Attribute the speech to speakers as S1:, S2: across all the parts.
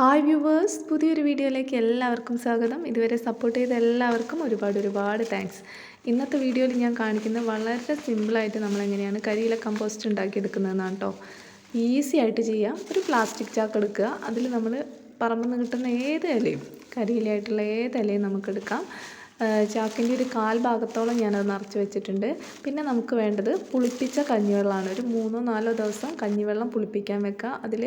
S1: Hi viewers പുതിയൊരു വീഡിയോയിലേക്ക് എല്ലാവർക്കും സ്വാഗതം. ഇതുവരെ സപ്പോർട്ട് ചെയ്ത എല്ലാവർക്കും ഒരുപാട് ഒരുപാട് താങ്ക്സ് ഇന്നത്തെ വീഡിയോയിൽ ഞാൻ കാണിക്കുന്നത് വളരെ സിമ്പിളായിട്ട് നമ്മളെങ്ങനെയാണ് കരിയില കമ്പോസ്റ്റ് ഉണ്ടാക്കിയെടുക്കുന്നതെന്നാണ് കേട്ടോ ഈസി ആയിട്ട് ചെയ്യാം. ഒരു പ്ലാസ്റ്റിക് ചാക്ക് എടുക്കുക. അതിൽ നമ്മൾ പറമ്പിൽ നിന്ന് കിട്ടുന്ന ഏത് ഇലയും കരിയിലായിട്ടുള്ള ഏത് ഇലയും നമുക്കെടുക്കാം. ചാക്കിന്റെ ഒരു കാൽ ഭാഗത്തോളം ഞാനത് നിറച്ച് വെച്ചിട്ടുണ്ട്. പിന്നെ നമുക്ക് വേണ്ടത് പുളിപ്പിച്ച കഞ്ഞിവെള്ളമാണ്. ഒരു മൂന്നോ നാലോ ദിവസം കഞ്ഞിവെള്ളം പുളിപ്പിക്കാൻ വെക്കുക. അതിൽ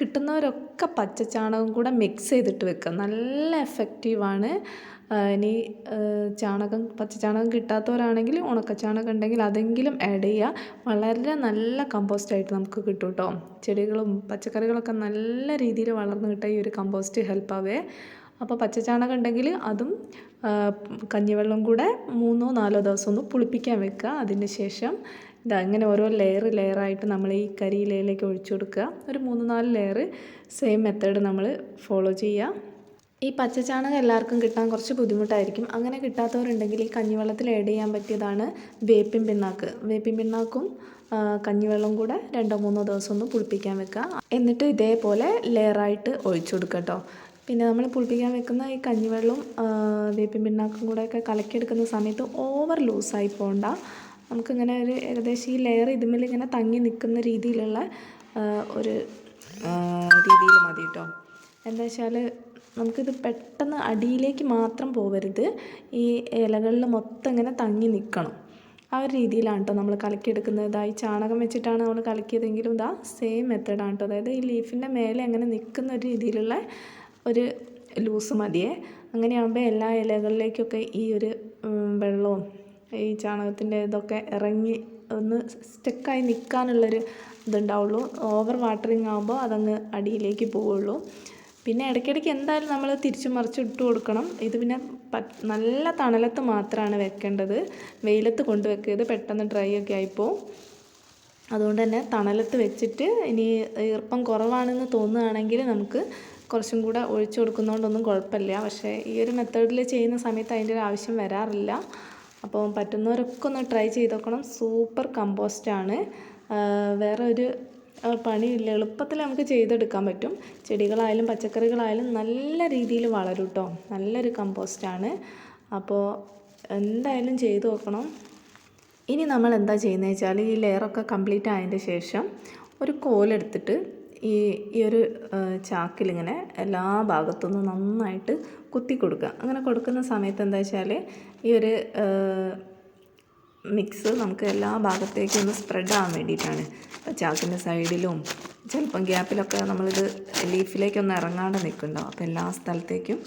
S1: കിട്ടുന്നവരൊക്കെ പച്ചച്ചാണകം കൂടെ മിക്സ് ചെയ്തിട്ട് വെക്കുക. നല്ല എഫക്റ്റീവാണ് ഇനി ചാണകം പച്ചച്ചാണകം കിട്ടാത്തവരാണെങ്കിൽ ഉണക്കച്ചാണകം ഉണ്ടെങ്കിൽ അതെങ്കിലും ആഡ് ചെയ്യുക. വളരെ നല്ല കമ്പോസ്റ്റായിട്ട് നമുക്ക് കിട്ടും കേട്ടോ ചെടികളും പച്ചക്കറികളൊക്കെ നല്ല രീതിയിൽ വളർന്നു കിട്ടാൻ ഈ ഒരു കമ്പോസ്റ്റ് ഹെൽപ്പാവേ അപ്പോൾ പച്ചച്ചാണകം ഉണ്ടെങ്കിൽ അതും കഞ്ഞിവെള്ളം കൂടെ മൂന്നോ നാലോ ദിവസം ഒന്ന് പുളിപ്പിക്കാൻ വെക്കുക. അതിന് ശേഷം ഇതാ ഇങ്ങനെ ഓരോ ലെയർ ലെയറായിട്ട് നമ്മൾ ഈ കരിയിലയിലേക്ക് ഒഴിച്ചു കൊടുക്കുക. ഒരു മൂന്ന് നാല് ലെയർ സെയിം മെത്തേഡ് നമ്മൾ ഫോളോ ചെയ്യുക. ഈ പച്ചച്ചാണകം എല്ലാവർക്കും കിട്ടാൻ കുറച്ച് ബുദ്ധിമുട്ടായിരിക്കും. അങ്ങനെ കിട്ടാത്തവരുണ്ടെങ്കിൽ ഈ കഞ്ഞിവെള്ളത്തിൽ ആഡ് ചെയ്യാൻ പറ്റിയതാണ് വേപ്പിൻ പിണ്ണാക്ക്. വേപ്പിൻ പിണ്ണാക്കും കഞ്ഞിവെള്ളം കൂടെ രണ്ടോ മൂന്നോ ദിവസം ഒന്ന് പുളിപ്പിക്കാൻ വെക്കുക. എന്നിട്ട് ഇതേപോലെ ലെയറായിട്ട് ഒഴിച്ചു കൊടുക്കുക കേട്ടോ. പിന്നെ നമ്മൾ പുളിപ്പിക്കാൻ വെക്കുന്ന ഈ കഞ്ഞിവെള്ളവും വേപ്പിൻ പിണ്ണാക്കും കൂടെയൊക്കെ കലക്കിയെടുക്കുന്ന സമയത്ത് ഓവർ ലൂസായി പോകണ്ട നമുക്കിങ്ങനെ ഒരു ഏകദേശം ഈ ലെയർ ഇതുമേൽ ഇങ്ങനെ തങ്ങി നിൽക്കുന്ന രീതിയിലുള്ള ഒരു രീതിയിൽ മതി കേട്ടോ എന്താ വെച്ചാൽ നമുക്കിത് പെട്ടെന്ന് അടിയിലേക്ക് മാത്രം പോവരുത്. ഈ ഇലകളിൽ മൊത്തം ഇങ്ങനെ തങ്ങി നിൽക്കണം. ആ ഒരു രീതിയിലാണ് കേട്ടോ നമ്മൾ കലക്കിയെടുക്കുന്നത്. ഇതാ ഈ ചാണകം വെച്ചിട്ടാണ് നമ്മൾ കലക്കിയതെങ്കിലും ഇതാ സെയിം മെത്തേഡാണ് കേട്ടോ അതായത് ഈ ലീഫിന്റെ മേലെ അങ്ങനെ നിൽക്കുന്ന ഒരു രീതിയിലുള്ള ഒരു ലൂസ് മതിയേ. അങ്ങനെയാകുമ്പോൾ എല്ലാ ഇലകളിലേക്കൊക്കെ ഈ ഒരു വെള്ളവും ഈ ചാണകത്തിന്റെ ഇതൊക്കെ ഇറങ്ങി ഒന്ന് സ്റ്റക്കായി നിൽക്കാനുള്ളൊരു ഇതുണ്ടാവുള്ളൂ. ഓവർ വാട്ടറിങ് ആകുമ്പോൾ അതങ്ങ് അടിയിലേക്ക് പോവുള്ളൂ. പിന്നെ ഇടയ്ക്കിടയ്ക്ക് എന്തായാലും നമ്മൾ തിരിച്ചു മറിച്ച് ഇട്ട് കൊടുക്കണം. ഇത് പിന്നെ നല്ല തണലത്ത് മാത്രമാണ് വെക്കേണ്ടത്. വെയിലത്ത് കൊണ്ട് വെക്കരുത്. പെട്ടെന്ന് ഡ്രൈ ഒക്കെ ആയിപ്പോൾ അതുകൊണ്ട് തന്നെ തണലത്ത് വെച്ചിട്ട് ഇനി ഈർപ്പം കുറവാണെന്ന് തോന്നുകയാണെങ്കിൽ നമുക്ക് കുറച്ചും കൂടെ ഒഴിച്ചു കൊടുക്കുന്നതുകൊണ്ടൊന്നും കുഴപ്പമില്ല. പക്ഷേ ഈ ഒരു മെത്തേഡിൽ ചെയ്യുന്ന സമയത്ത് അതിന്റെ ഒരു ആവശ്യം വരാറില്ല. അപ്പോൾ പറ്റുന്നവരൊക്കെ ഒന്ന് ട്രൈ ചെയ്ത് നോക്കണം. സൂപ്പർ കമ്പോസ്റ്റാണ് വേറെ ഒരു പണിയില്ല. എളുപ്പത്തിൽ നമുക്ക് ചെയ്തെടുക്കാൻ പറ്റും. ചെടികളായാലും പച്ചക്കറികളായാലും നല്ല രീതിയിൽ വളരും കേട്ടോ നല്ലൊരു കമ്പോസ്റ്റാണ് അപ്പോൾ എന്തായാലും ചെയ്ത് നോക്കണം. ഇനി നമ്മൾ എന്താ ചെയ്യുന്നത് വെച്ചാൽ ഈ ലെയറൊക്കെ കംപ്ലീറ്റ് ആയതിന്റെ ശേഷം ഒരു കോലെടുത്തിട്ട് ഈ ഈ ഒരു ചാക്കിലിങ്ങനെ എല്ലാ ഭാഗത്തുനിന്നും നന്നായിട്ട് കുത്തി കൊടുക്കുക. അങ്ങനെ കൊടുക്കുന്ന സമയത്ത് എന്താ വെച്ചാൽ ഈ ഒരു മിക്സ് നമുക്ക് എല്ലാ ഭാഗത്തേക്കും ഒന്ന് സ്പ്രെഡ് ആവാൻ വേണ്ടിയിട്ടാണ്. ചാക്കിന്റെ സൈഡിലും ചിലപ്പം ഗ്യാപ്പിലൊക്കെ നമ്മളിത് ലീഫിലേക്കൊന്ന് ഇറങ്ങാണ്ട് നിൽക്കുന്നുണ്ടാവും അപ്പോൾ എല്ലാ സ്ഥലത്തേക്കും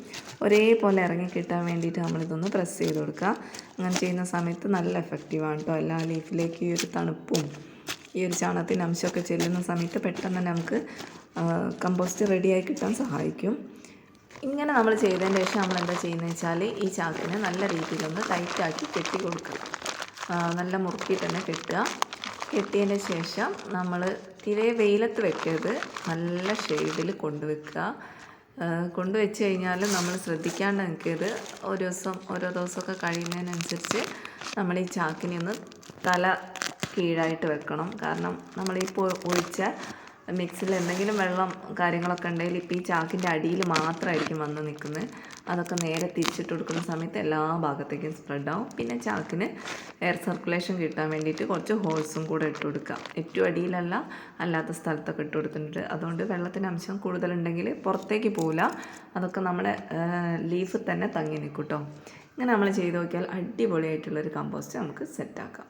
S1: ഒരേപോലെ ഇറങ്ങി കിട്ടാൻ വേണ്ടിയിട്ട് നമ്മളിതൊന്ന് പ്രസ് ചെയ്ത് കൊടുക്കുക. അങ്ങനെ ചെയ്യുന്ന സമയത്ത് നല്ല എഫക്റ്റീവാണ് കേട്ടോ എല്ലാ ലീഫിലേക്കും ഈ ഒരു തണുപ്പും ഈ ഒരു ചാണകത്തിന്റെ അംശമൊക്കെ ചെല്ലുന്ന സമയത്ത് പെട്ടെന്ന് തന്നെ നമുക്ക് കമ്പോസ്റ്റ് റെഡിയായി കിട്ടാൻ സഹായിക്കും. ഇങ്ങനെ നമ്മൾ ചെയ്തതിന് ശേഷം നമ്മൾ എന്താ ചെയ്യുന്നത് വെച്ചാൽ ഈ ചാക്കിനെ നല്ല രീതിയിലൊന്ന് ടൈറ്റാക്കി കെട്ടി കൊടുക്കുക. നല്ല മുറുക്കി തന്നെ കെട്ടുക. കെട്ടിയതിന് ശേഷം നമ്മൾ തീരെ വെയിലത്ത് വെക്കരുത്. നല്ല ഷെയ്ഡിൽ കൊണ്ടുവെക്കുക കൊണ്ടുവച്ച് കഴിഞ്ഞാൽ നമ്മൾ ശ്രദ്ധിക്കാണ്ട് നിൽക്കരുത്. ഓരോ ദിവസം ഓരോ ദിവസമൊക്കെ കഴിയുന്നതിനനുസരിച്ച് നമ്മൾ ഈ ചാക്കിനെ ഒന്ന് തല കീഴായിട്ട് വെക്കണം. കാരണം നമ്മൾ ഈ ഒഴിച്ച മിക്സിൽ എന്തെങ്കിലും വെള്ളം കാര്യങ്ങളൊക്കെ ഉണ്ടെങ്കിൽ ഇപ്പോൾ ഈ ചാക്കിന്റെ അടിയിൽ മാത്രമായിരിക്കും വന്ന് നിൽക്കുന്നത്. അതൊക്കെ നേരെ തിരിച്ചിട്ട് കൊടുക്കുന്ന സമയത്ത് എല്ലാ ഭാഗത്തേക്കും സ്പ്രെഡ് ആവും. പിന്നെ ചാക്കിന് എയർ സർക്കുലേഷൻ കിട്ടാൻ വേണ്ടിയിട്ട് കുറച്ച് ഹോൾസും കൂടെ ഇട്ട് കൊടുക്കാം ഏറ്റവും അടിയിലല്ല അല്ലാത്ത സ്ഥലത്തൊക്കെ ഇട്ട് കൊടുത്തിട്ടുണ്ട്. അതുകൊണ്ട് വെള്ളത്തിന്റെ അംശം കൂടുതലുണ്ടെങ്കിൽ പുറത്തേക്ക് പോകില്ല അതൊക്കെ നമ്മുടെ ലീഫ് തന്നെ തങ്ങി നിൽക്കും കേട്ടോ ഇങ്ങനെ നമ്മൾ ചെയ്ത് നോക്കിയാൽ അടിപൊളിയായിട്ടുള്ളൊരു കമ്പോസ്റ്റ് നമുക്ക് സെറ്റാക്കാം